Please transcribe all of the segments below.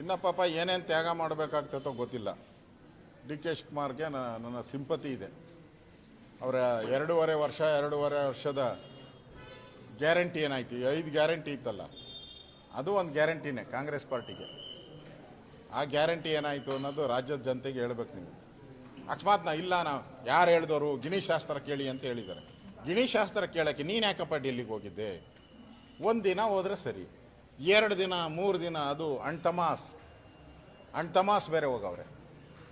ಇನ್ನು ಪಾಪ ಏನೇನು ತ್ಯಾಗ ಮಾಡಬೇಕಾಗ್ತದೋ ಗೊತ್ತಿಲ್ಲ. ಡಿ ಕೆ ಶಿವಕುಮಾರ್ಗೆ ನನ್ನ ಸಿಂಪತಿ ಇದೆ. ಅವರ ಎರಡೂವರೆ ವರ್ಷ, ಎರಡೂವರೆ ವರ್ಷದ ಗ್ಯಾರಂಟಿ ಏನಾಯ್ತು? ಐದು ಗ್ಯಾರಂಟಿ ಇತ್ತಲ್ಲ. ಅದು ಒಂದು ಗ್ಯಾರಂಟಿನೇ ಕಾಂಗ್ರೆಸ್ ಪಾರ್ಟಿಗೆ. ಆ ಗ್ಯಾರಂಟಿ ಏನಾಯಿತು ಅನ್ನೋದು ರಾಜ್ಯದ ಜನತೆಗೆ ಹೇಳ್ಬೇಕು ನೀವು ಅಕಸ್ಮಾತ್ ನಾ ಇಲ್ಲ, ನಾ ಯಾರು ಹೇಳಿದವರು ಗಿಣಿ ಶಾಸ್ತ್ರ ಕೇಳಿ ಅಂತ ಹೇಳಿದ್ದಾರೆ. ಗಿಣಿ ಶಾಸ್ತ್ರ ಕೇಳೋಕ್ಕೆ ನೀನು ಯಾಕಪ್ಪ ಡೆಲ್ಲಿಗೆ ಹೋಗಿದ್ದೆ? ಒಂದು ದಿನ ಹೋದ್ರೆ ಸರಿ. ಎರಡು ದಿನ, ಮೂರು ದಿನ ಅದು ಅಣ್ತಮಾಸ್. ಅಣ್ತಮಾಸ್ ಬೇರೆ ಹೋಗವ್ರೆ.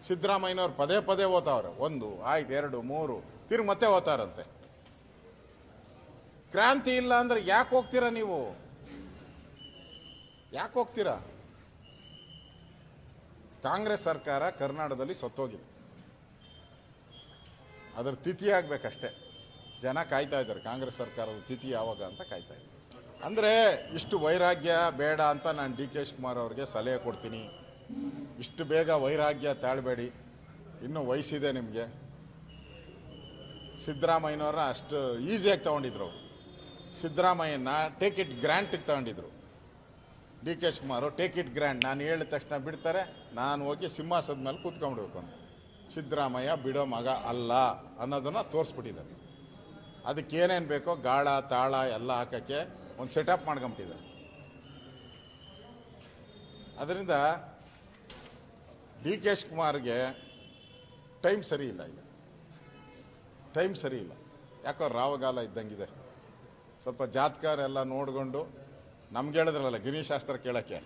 ಸಿದ್ದರಾಮಯ್ಯನವ್ರು ಪದೇ ಪದೇ ಓದ್ತಾವ್ರೆ. ಒಂದು, ಆಯ್ತು, ಎರಡು, ಮೂರು. ತಿರ್ಗಿ ಮತ್ತೆ ಓದ್ತಾರಂತೆ. ಕ್ರಾಂತಿ ಇಲ್ಲ ಅಂದ್ರೆ ಯಾಕೆ ಹೋಗ್ತೀರಾ ನೀವು? ಯಾಕೆ ಹೋಗ್ತೀರಾ? ಕಾಂಗ್ರೆಸ್ ಸರ್ಕಾರ ಕರ್ನಾಟಕದಲ್ಲಿ ಸತ್ತೋಗಿದೆ. ಅದರ ತಿಥಿ ಆಗ್ಬೇಕಷ್ಟೇ. ಜನ ಕಾಯ್ತಾ ಇದ್ದಾರೆ. ಕಾಂಗ್ರೆಸ್ ಸರ್ಕಾರದ ತಿಥಿ ಯಾವಾಗ ಅಂತ ಕಾಯ್ತಾ ಇದ್ದಾರೆ. ಅಂದರೆ ಇಷ್ಟು ವೈರಾಗ್ಯ ಬೇಡ ಅಂತ ನಾನು ಡಿ ಕೆ ಶಿವಕುಮಾರ್ ಅವ್ರಿಗೆ ಸಲಹೆ ಕೊಡ್ತೀನಿ. ಇಷ್ಟು ಬೇಗ ವೈರಾಗ್ಯ ತಾಳಬೇಡಿ. ಇನ್ನೂ ವಯಸ್ಸಿದೆ ನಿಮಗೆ. ಸಿದ್ದರಾಮಯ್ಯನವ್ರ ಅಷ್ಟು ಈಸಿಯಾಗಿ ತಗೊಂಡಿದ್ರು ಸಿದ್ದರಾಮಯ್ಯನ ಟೇಕ್ ಇಟ್ ಗ್ರ್ಯಾಂಟಿಗೆ ತಗೊಂಡಿದ್ರು. D K Shivakumar take it grand ನಾನು ಹೇಳಿದ ತಕ್ಷಣ ಬಿಡ್ತಾರೆ. ನಾನು ಹೋಗಿ ಸಿಂಹಾಸದ ಮೇಲೆ ಕೂತ್ಕೊಂಡ್ಬಿಡ್ಬೇಕು ಅಂತ ಸಿದ್ದರಾಮಯ್ಯ ಬಿಡೋ ಮಗ ಅಲ್ಲ ಅನ್ನೋದನ್ನು ತೋರಿಸ್ಬಿಟ್ಟಿದ್ದಾರೆ. ಅದಕ್ಕೆ ಏನೇನು ಬೇಕೋ ಗಾಳ, ತಾಳ ಎಲ್ಲ ಹಾಕಕ್ಕೆ ಒಂದು ಸೆಟಪ್ ಮಾಡ್ಕೊಂಬಿಟ್ಟಿದ್ದಾರೆ ಅದರಿಂದ ಡಿ ಕೆ ಕುಮಾರ್ಗೆ ಟೈಮ್ ಸರಿ ಇಲ್ಲ ಈಗ. ಟೈಮ್ ಸರಿ ಇಲ್ಲ. ಯಾಕೋ ರಾವಗಾಲ ಇದ್ದಂಗಿದೆ. ಸ್ವಲ್ಪ ಜಾತಕರೆಲ್ಲ ನೋಡಿಕೊಂಡು ನಮ್ಗೆ ಹೇಳಿದ್ರಲ್ಲ ಗಿರಿಶಾಸ್ತ್ರ ಕೇಳೋಕ್ಕೆ.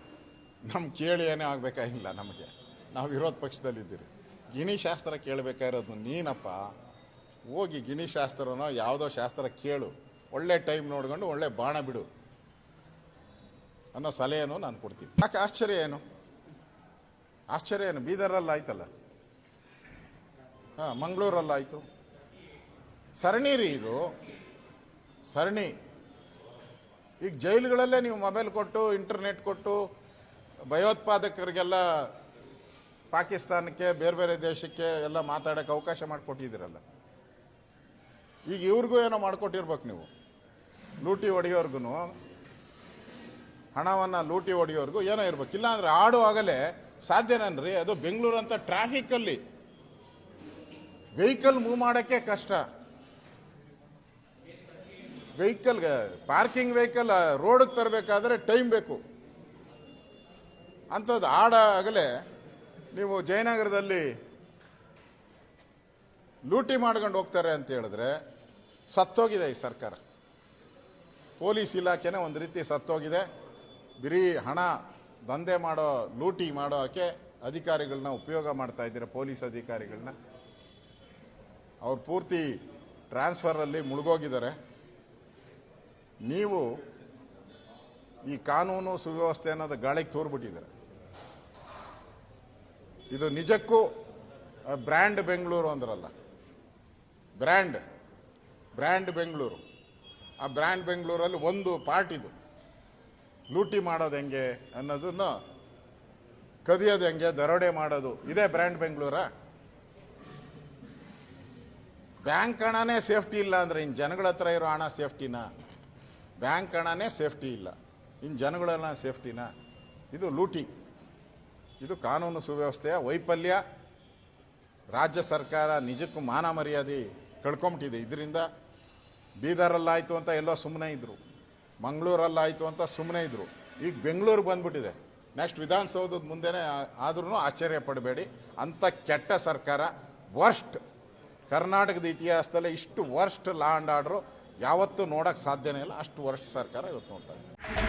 ನಮ್ಮ ಕೇಳಿ ಏನೇ ಆಗಬೇಕಾಗಿಲ್ಲ ನಮಗೆ. ನಾವು ವಿರೋಧ ಪಕ್ಷದಲ್ಲಿದ್ದೀರಿ ಗಿಣಿಶಾಸ್ತ್ರ ಕೇಳಬೇಕಾಗಿರೋದು ನೀನಪ್ಪ. ಹೋಗಿ ಗಿಣಿಶಾಸ್ತ್ರನೋ ಯಾವುದೋ ಶಾಸ್ತ್ರ ಕೇಳು. ಒಳ್ಳೆ ಟೈಮ್ ನೋಡ್ಕೊಂಡು ಒಳ್ಳೆ ಬಾಣ ಬಿಡು ಅನ್ನೋ ಸಲಹೆಯನ್ನು ನಾನು ಕೊಡ್ತೀನಿ. ಯಾಕೆ ಆಶ್ಚರ್ಯ ಏನು? ಆಶ್ಚರ್ಯ ಏನು? ಬೀದರಲ್ಲಿ ಆಯ್ತಲ್ಲ ಹಾಂ, ಮಂಗಳೂರಲ್ಲಾಯಿತು. ಸರಣಿ ರೀ ಇದು. ಸರಣಿ. ಈಗ ಜೈಲುಗಳಲ್ಲೇ ನೀವು ಮೊಬೈಲ್ ಕೊಟ್ಟು, ಇಂಟರ್ನೆಟ್ ಕೊಟ್ಟು, ಭಯೋತ್ಪಾದಕರಿಗೆಲ್ಲ ಪಾಕಿಸ್ತಾನಕ್ಕೆ, ಬೇರೆ ಬೇರೆ ದೇಶಕ್ಕೆ ಎಲ್ಲ ಮಾತಾಡೋಕ್ಕೆ ಅವಕಾಶ ಮಾಡಿಕೊಟ್ಟಿದ್ದೀರಲ್ಲ? ಈಗ ಇವ್ರಿಗೂ ಏನೋ ಮಾಡಿಕೊಟ್ಟಿರ್ಬೇಕು ನೀವು. ಲೂಟಿ ಹೊಡೆಯೋರ್ಗು ಹಣವನ್ನು ಲೂಟಿ ಹೊಡೆಯೋರ್ಗು ಏನೋ ಇರ್ಬೇಕು. ಇಲ್ಲಾಂದ್ರೆ ಆಡುವಾಗಲೇ ಸಾಧ್ಯನನ್ರಿ? ಅದು ಬೆಂಗಳೂರು ಅಂತ ಟ್ರಾಫಿಕ್ಕಲ್ಲಿ ವೆಹಿಕಲ್ ಮೂವ್ ಮಾಡೋಕ್ಕೆ ಕಷ್ಟ. ವೆಹಿಕಲ್, ಪಾರ್ಕಿಂಗ್ ವೆಹಿಕಲ್, ರೋಡಿಗೆ ತರಬೇಕಾದ್ರೆ ಟೈಮ್ ಬೇಕು. ಅಂಥದ್ದು ಆಡಾಗಲೇ ನೀವು ಜಯನಗರದಲ್ಲಿ ಲೂಟಿ ಮಾಡ್ಕೊಂಡು ಹೋಗ್ತಾರೆ ಅಂತ ಹೇಳಿದ್ರೆ ಸತ್ತೋಗಿದೆ ಈ ಸರ್ಕಾರ. ಪೊಲೀಸ್ ಇಲಾಖೆನೇ ಒಂದು ರೀತಿ ಸತ್ತೋಗಿದೆ. ಬರೀ ಹಣ ದಂಧೆ ಮಾಡೋ, ಲೂಟಿ ಮಾಡೋಕ್ಕೆ ಅಧಿಕಾರಿಗಳನ್ನ ಉಪಯೋಗ ಮಾಡ್ತಾ ಇದ್ದೀರಾ, ಪೊಲೀಸ್ ಅಧಿಕಾರಿಗಳನ್ನ ಅವ್ರು ಪೂರ್ತಿ ಟ್ರಾನ್ಸ್ಫರಲ್ಲಿ ಮುಳುಗೋಗಿದ್ದಾರೆ. ನೀವು ಈ ಕಾನೂನು ಸುವ್ಯವಸ್ಥೆ ಅನ್ನೋದು ಗಾಳಿಗೆ ತೋರ್ಬಿಟ್ಟಿದ್ದಾರೆ. ಇದು ನಿಜಕ್ಕೂ ಬ್ರ್ಯಾಂಡ್ ಬೆಂಗಳೂರು ಅಂದ್ರಲ್ಲ. Brand brand Bengaluru. ಆ ಬ್ರ್ಯಾಂಡ್ ಬೆಂಗಳೂರಲ್ಲಿ ಒಂದು ಪಾರ್ಟ್ ಇದು. ಲೂಟಿ ಮಾಡೋದು ಹೆಂಗೆ ಅನ್ನೋದನ್ನು ಕದಿಯೋದು ಹೆಂಗೆ, ದರೋಡೆ ಮಾಡೋದು, ಇದೇ ಬ್ರ್ಯಾಂಡ್ ಬೆಂಗಳೂರಾ? ಬ್ಯಾಂಕ್ ಹಣನೇ ಸೇಫ್ಟಿ ಇಲ್ಲ ಅಂದ್ರೆ ಇನ್ನು ಜನಗಳ ಹತ್ರ ಇರೋ ಹಣ ಸೇಫ್ಟಿನಾ? ಬ್ಯಾಂಕ್ ಹಣನೇ ಸೇಫ್ಟಿ ಇಲ್ಲ. ಇನ್ನು ಜನಗಳೆಲ್ಲ ಸೇಫ್ಟಿನಾ? ಇದು ಲೂಟಿ. ಇದು ಕಾನೂನು ಸುವ್ಯವಸ್ಥೆಯ ವೈಫಲ್ಯ. ರಾಜ್ಯ ಸರ್ಕಾರ ನಿಜಕ್ಕೂ ಮಾನ ಮರ್ಯಾದೆ ಕಳ್ಕೊಂಬಿಟ್ಟಿದೆ. ಇದರಿಂದ ಬೀದರಲ್ಲಾಯಿತು ಅಂತ ಎಲ್ಲೋ ಸುಮ್ಮನೆ ಇದ್ದರು ಮಂಗಳೂರಲ್ಲಾಯಿತು ಅಂತ ಸುಮ್ಮನೆ ಇದ್ದರು ಈಗ ಬೆಂಗಳೂರಿಗೆ ಬಂದ್ಬಿಟ್ಟಿದೆ. ನೆಕ್ಸ್ಟ್ ವಿಧಾನಸೌಧದ ಮುಂದೆನೇ ಆದ್ರೂ ಆಶ್ಚರ್ಯ ಪಡಬೇಡಿ. ಅಂಥ ಕೆಟ್ಟ ಸರ್ಕಾರ ವರ್ಸ್ಟ್ ಕರ್ನಾಟಕದ ಇತಿಹಾಸದಲ್ಲಿ ಇಷ್ಟು ವರ್ಸ್ಟ್ ಲಾ ಆ್ಯಂಡ್ ಆರ್ಡ್ರು ಯಾವತ್ತೂ ನೋಡೋಕ್ಕೆ ಸಾಧ್ಯನೇ ಇಲ್ಲ. ಅಷ್ಟು ವರ್ಸ್ಟ್ ಸರ್ಕಾರ ಇವತ್ತು ನೋಡ್ತಾ ಇದೆ.